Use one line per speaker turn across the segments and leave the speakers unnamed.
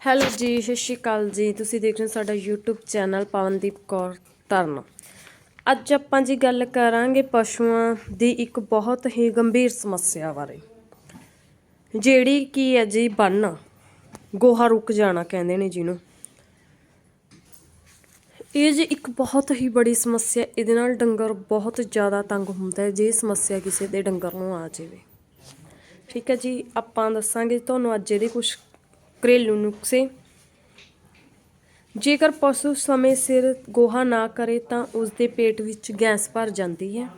Hello ਜੀ, ਸਤਿ ਸ਼੍ਰੀ ਅਕਾਲ ਜੀ। ਤੁਸੀਂ ਦੇਖ ਰਹੇ ਹੋ ਸਾਡਾ YouTube ਚੈਨਲ ਪਵਨਦੀਪ ਕੌਰ ਤਰਨ ਅੱਜ ਆਪਾਂ ਜੀ ਗੱਲ ਕਰਾਂਗੇ ਪਸ਼ੂਆਂ ਦੀ ਇੱਕ ਬਹੁਤ ਹੀ ਗੰਭੀਰ ਸਮੱਸਿਆ ਬਾਰੇ, ਜਿਹੜੀ ਕੀ ਹੈ ਜੀ ਬੰਨ ਗੋਹਾ ਰੁਕ ਜਾਣਾ ਕਹਿੰਦੇ ਨੇ ਜਿਹਨੂੰ। ਇਹ ਜੀ ਇੱਕ ਬਹੁਤ ਹੀ ਬੜੀ ਸਮੱਸਿਆ, ਇਹਦੇ ਨਾਲ ਡੰਗਰ ਬਹੁਤ ਜ਼ਿਆਦਾ ਤੰਗ ਹੁੰਦਾ ਹੈ, ਜੇ ਸਮੱਸਿਆ ਕਿਸੇ ਦੇ ਡੰਗਰ ਨੂੰ ਆ ਜਾਵੇ। ਠੀਕ ਹੈ ਜੀ, ਆਪਾਂ ਦੱਸਾਂਗੇ ਤੁਹਾਨੂੰ ਅੱਜ ਇਹਦੇ ਕੁਝ ਘਰੇਲੂ ਨੁਸਖੇ। ਜੇਕਰ ਪਸ਼ੂ ਸਮੇਂ ਸਿਰ ਗੋਹਾ ਨਾ ਕਰੇ ਤਾਂ ਉਸ ਦੇ ਪੇਟ ਵਿੱਚ ਗੈਸ ਭਰ ਜਾਂਦੀ ਹੈ।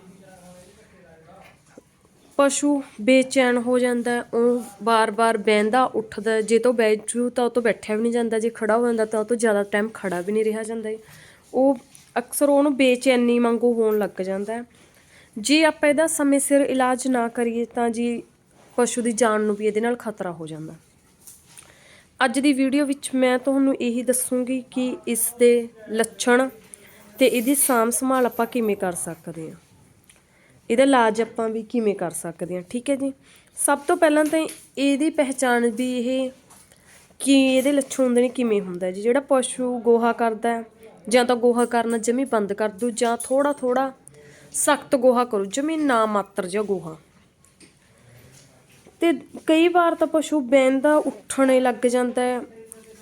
ਪਸ਼ੂ ਬੇਚੈਨ ਹੋ ਜਾਂਦਾ, ਉਹ ਬਾਰ-ਬਾਰ ਬਹਿੰਦਾ, ਉੱਠਦਾ, ਜੇ ਤੋਂ ਬੈਠੂ ਤਾਂ ਉਹ ਤੋਂ ਬੈਠਿਆ ਵੀ ਨਹੀਂ ਜਾਂਦਾ, ਜੇ ਖੜਾ ਹੋ ਜਾਂਦਾ ਤਾਂ ਉਹ ਤੋਂ ਜ਼ਿਆਦਾ ਟਾਈਮ ਖੜਾ ਵੀ ਨਹੀਂ ਰਿਹਾ ਜਾਂਦਾ। ਉਹ ਅਕਸਰ ਉਹਨੂੰ ਬੇਚੈਨੀ ਵਾਂਗੂ ਹੋਣ ਲੱਗ ਜਾਂਦਾ ਜੇ ਆਪਾਂ ਇਹਦਾ ਸਮੇਂ ਸਿਰ ਇਲਾਜ ਨਾ ਕਰੀਏ ਤਾਂ ਜੀ ਪਸ਼ੂ ਦੀ ਜਾਨ ਨੂੰ ਵੀ ਇਹਦੇ ਨਾਲ ਖਤਰਾ ਹੋ ਜਾਂਦਾ। ਅੱਜ ਦੀ ਵੀਡੀਓ ਵਿੱਚ ਮੈਂ ਤੁਹਾਨੂੰ ਇਹੀ ਦੱਸੂਗੀ ਕਿ ਇਸ ਦੇ ਲੱਛਣ ਤੇ ਇਹਦੀ ਸਾਂਭ ਸੰਭਾਲ ਆਪਾਂ ਕਿਵੇਂ ਕਰ ਸਕਦੇ ਹਾਂ। ਇਹਦਾ ਇਲਾਜ ਆਪਾਂ ਵੀ ਕਿਵੇਂ ਕਰ ਸਕਦੇ ਹਾਂ, ਠੀਕ ਹੈ ਜੀ? ਸਭ ਤੋਂ ਪਹਿਲਾਂ ਤਾਂ ਇਹਦੀ ਪਹਿਚਾਣ ਵੀ ਇਹ ਕਿ ਇਹਦੇ ਲੱਛਣ ਹੁੰਦੇ ਨੇ ਕਿਵੇਂ ਹੁੰਦਾ ਜੀ? ਜਿਹੜਾ ਪਸ਼ੂ ਗੋਹਾ ਕਰਦਾ ਜਾਂ ਤਾਂ ਗੋਹਾ ਕਰਨਾ ਜਮੀ ਬੰਦ ਕਰ ਦੂ, ਜਾਂ ਥੋੜਾ ਥੋੜਾ ਸਖਤ ਗੋਹਾ ਕਰੋ, ਜਮੀ ਨਾ ਮਾਤਰ ਜਿਹਾ ਗੋਹਾ। ਤੇ ਕਈ ਵਾਰ ਤਾਂ ਪਸ਼ੂ ਬਹਿੰਦਾ ਉੱਠਣੇ ਲੱਗ ਜਾਂਦਾ ਹੈ।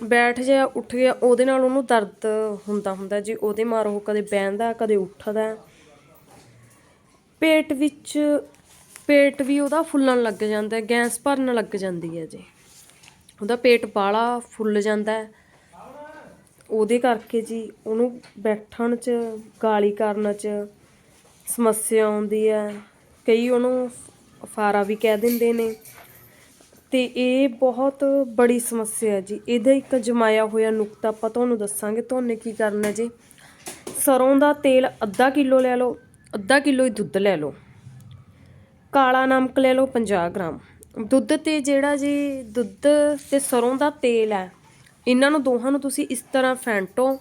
ਬੈਠ ਜਾ, ਉੱਠ ਗਿਆ, ਉਹਦੇ ਨਾਲ ਉਹਨੂੰ ਦਰਦ ਹੁੰਦਾ ਹੁੰਦਾ ਜੀ, ਉਹਦੇ ਮਾਰ ਉਹ ਕਦੇ ਬਹਿੰਦਾ ਕਦੇ ਉੱਠਦਾ ਪੇਟ ਵਿੱਚ, ਪੇਟ ਵੀ ਉਹਦਾ ਫੁੱਲਣ ਲੱਗ ਜਾਂਦਾ ਗੈਸ ਭਰਨ ਲੱਗ ਜਾਂਦੀ ਹੈ ਜੀ। ਉਹਦਾ ਪੇਟ ਬਾਲਾ ਫੁੱਲ ਜਾਂਦਾ ਹੈ। ਉਹਦੇ ਕਰਕੇ ਜੀ ਉਹਨੂੰ ਬੈਠਣ 'ਚ, ਗਾਲੀ ਕਰਨ 'ਚ ਸਮੱਸਿਆ ਆਉਂਦੀ ਹੈ। ਕਈ ਉਹਨੂੰ ਫਾਰਾ ਵੀ ਕਹਿ ਦਿੰਦੇ ਨੇ। ਤੇ ਇਹ ਬਹੁਤ ਬੜੀ ਸਮੱਸਿਆ ਹੈ ਜੀ। ਇਹਦਾ ਇੱਕ ਜਮਾਇਆ ਹੋਇਆ ਨੁਕਤਾ ਆਪਾਂ ਤੁਹਾਨੂੰ ਦੱਸਾਂਗੇ। ਤੁਹਾਨੂੰ ਕੀ ਕਰਨਾ ਜੀ? ਸਰੋਂ ਦਾ ਤੇਲ ਅੱਧਾ ਕਿਲੋ ਲੈ ਲਓ, ਅੱਧਾ ਕਿਲੋ ਹੀ ਦੁੱਧ ਲੈ ਲਓ। ਕਾਲਾ ਨਮਕ ਲੈ ਲਓ 50 ਗ੍ਰਾਮ। ਦੁੱਧ ਤੇ ਜਿਹੜਾ ਜੀ, ਦੁੱਧ ਤੇ ਸਰੋਂ ਦਾ ਤੇਲ ਹੈ, ਇਹਨਾਂ ਨੂੰ ਦੋਹਾਂ ਨੂੰ ਤੁਸੀਂ ਇਸ ਤਰ੍ਹਾਂ ਫੈਂਟੋ,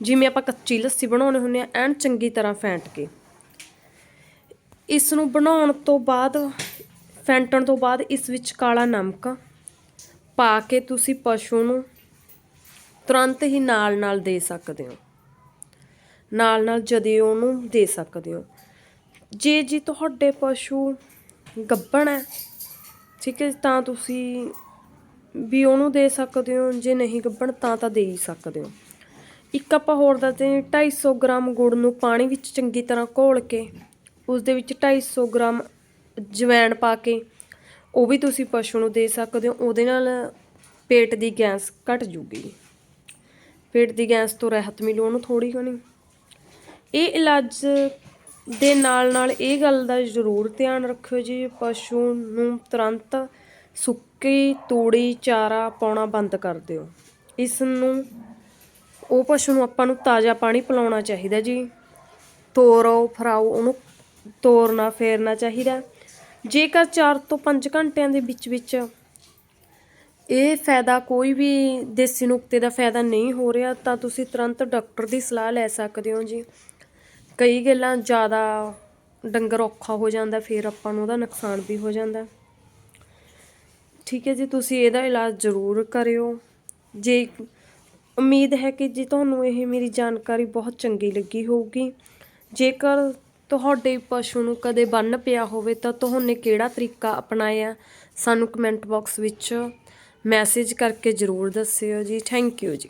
ਜਿਵੇਂ ਆਪਾਂ ਕੱਚੀ ਲੱਸੀ ਬਣਾਉਣੇ ਹੁੰਦੇ ਆ ਐਨ ਚੰਗੀ ਤਰ੍ਹਾਂ ਫੈਂਟ ਕੇ। ਇਸ ਨੂੰ ਬਣਾਉਣ ਤੋਂ ਬਾਅਦ ਫੈਂਟਣ ਤੋਂ ਬਾਅਦ ਇਸ ਵਿੱਚ ਕਾਲਾ ਨਮਕ ਪਾ ਕੇ ਤੁਸੀਂ ਪਸ਼ੂ ਨੂੰ ਤੁਰੰਤ ਹੀ ਨਾਲ ਨਾਲ ਦੇ ਸਕਦੇ ਹੋ। ਨਾਲ ਨਾਲ ਜਦੇ ਉਹਨੂੰ ਦੇ ਸਕਦੇ ਹੋ। ਜੇ ਜੀ ਤੁਹਾਡੇ ਪਸ਼ੂ ਗੱਭਣ ਹੈ, ਠੀਕ ਹੈ ਤਾਂ ਤੁਸੀਂ ਵੀ ਉਹਨੂੰ ਦੇ ਸਕਦੇ ਹੋ, ਜੇ ਨਹੀਂ ਗੱਭਣ ਤਾਂ ਤਾਂ ਦੇ ਹੀ ਸਕਦੇ ਹੋ। ਇੱਕ ਆਪਾਂ ਹੋਰ ਦੱਸਦੇ ਹਾਂ 250 ਗ੍ਰਾਮ ਗੁੜ ਨੂੰ ਪਾਣੀ ਵਿੱਚ ਚੰਗੀ ਤਰ੍ਹਾਂ ਘੋਲ ਕੇ ਉਸ ਦੇ ਵਿੱਚ 250 ਗ੍ਰਾਮ ਜਵੈਣ ਪਾ ਕੇ, ਉਹ ਵੀ ਤੁਸੀਂ ਪਸ਼ੂ ਨੂੰ ਦੇ ਸਕਦੇ ਹੋ, ਉਹਦੇ ਨਾਲ ਪੇਟ ਦੀ ਗੈਸ ਘਟ ਜੂਗੀ। ਪੇਟ ਦੀ ਗੈਸ ਤੋਂ ਰਾਹਤ ਮਿਲੂ ਉਹਨੂੰ ਥੋੜੀ ਘਣੀ ਇਹ ਇਲਾਜ ਦੇ ਨਾਲ ਨਾਲ ਇਹ ਗੱਲ ਦਾ ਜ਼ਰੂਰ ਧਿਆਨ ਰੱਖਿਓ ਜੀ, ਪਸ਼ੂ ਨੂੰ ਤੁਰੰਤ ਸੁੱਕੀ ਤੂੜੀ, ਚਾਰਾ ਪਾਉਣਾ ਬੰਦ ਕਰ ਦਿਓ। ਇਸ ਨੂੰ, ਉਹ ਪਸ਼ੂ ਨੂੰ ਆਪਾਂ ਨੂੰ ਤਾਜ਼ਾ ਪਾਣੀ ਪਿਲਾਉਣਾ ਚਾਹੀਦਾ ਜੀ। ਤੋਰੋ ਫਰਾਓ ਉਹਨੂੰ ਤੋਰਨਾ, ਫੇਰਨਾ ਚਾਹੀਦਾ। ਜੇਕਰ 4 ਤੋਂ 5 ਘੰਟਿਆਂ ਦੇ ਵਿੱਚ ਵਿੱਚ ਇਹ ਫਾਇਦਾ ਕੋਈ ਵੀ ਦੇਸੀ ਨੁਕਤੇ ਦਾ ਫਾਇਦਾ ਨਹੀਂ ਹੋ ਰਿਹਾ, ਤਾਂ ਤੁਸੀਂ ਤੁਰੰਤ ਡਾਕਟਰ ਦੀ ਸਲਾਹ ਲੈ ਸਕਦੇ ਹੋ ਜੀ। ਕਈ ਗੱਲਾਂ ਜ਼ਿਆਦਾ ਡੰਗਰ ਔਖਾ ਹੋ ਜਾਂਦਾ, ਫਿਰ ਆਪਾਂ ਨੂੰ ਉਹਦਾ ਨੁਕਸਾਨ ਵੀ ਹੋ ਜਾਂਦਾ। ਠੀਕ ਹੈ ਜੀ, ਤੁਸੀਂ ਇਹਦਾ ਇਲਾਜ ਜ਼ਰੂਰ ਕਰਿਓ। ਜੇ ਉਮੀਦ ਹੈ ਕਿ ਜੀ ਤੁਹਾਨੂੰ ਇਹ ਮੇਰੀ ਜਾਣਕਾਰੀ ਬਹੁਤ ਚੰਗੀ ਲੱਗੀ ਹੋਊਗੀ। ਜੇਕਰ ਤੁਹਾਡੇ ਪਸ਼ੂ ਨੂੰ ਕਦੇ ਬੰਨ ਪਿਆ ਹੋਵੇ ਤਾਂ ਤੁਹਾਨੇ ਕਿਹੜਾ ਤਰੀਕਾ ਅਪਣਾਇਆ? ਸਾਨੂੰ ਕਮੈਂਟ ਬਾਕਸ ਵਿੱਚ ਮੈਸੇਜ ਕਰਕੇ ਜ਼ਰੂਰ ਦੱਸਿਓ ਜੀ। ਥੈਂਕ ਯੂ ਜੀ।